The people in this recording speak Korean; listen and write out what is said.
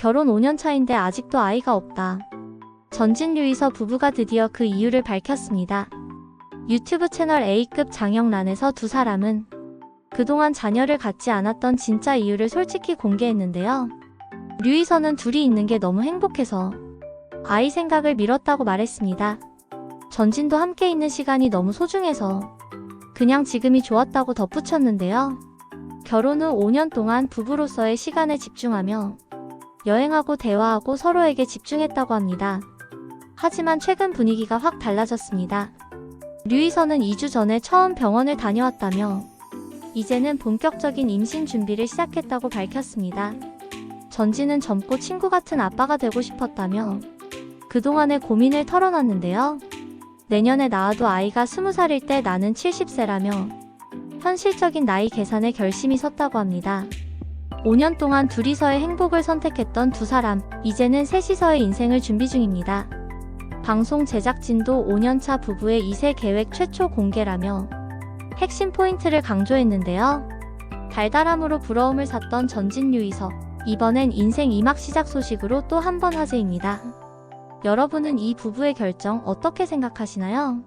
결혼 5년 차인데 아직도 아이가 없다. 전진 류이서 부부가 드디어 그 이유를 밝혔습니다. 유튜브 채널 A급 장영란에서 두 사람은 그동안 자녀를 갖지 않았던 진짜 이유를 솔직히 공개했는데요. 류이서는 둘이 있는 게 너무 행복해서 아이 생각을 미뤘다고 말했습니다. 전진도 함께 있는 시간이 너무 소중해서 그냥 지금이 좋았다고 덧붙였는데요. 결혼 후 5년 동안 부부로서의 시간에 집중하며 여행하고 대화하고 서로에게 집중했다고 합니다. 하지만 최근 분위기가 확 달라졌습니다. 류이서는 2주 전에 처음 병원을 다녀왔다며 이제는 본격적인 임신 준비를 시작했다고 밝혔습니다. 전지는 젊고 친구 같은 아빠가 되고 싶었다며 그동안의 고민을 털어놨는데요. 내년에 낳아도 아이가 20살일 때 나는 70세라며 현실적인 나이 계산에 결심이 섰다고 합니다. 5년 동안 둘이서의 행복을 선택했던 두 사람, 이제는 셋이서의 인생을 준비 중입니다. 방송 제작진도 5년차 부부의 2세 계획 최초 공개라며 핵심 포인트를 강조했는데요. 달달함으로 부러움을 샀던 전진 유이서, 이번엔 인생 2막 시작 소식으로 또 한 번 화제입니다. 여러분은 이 부부의 결정 어떻게 생각하시나요?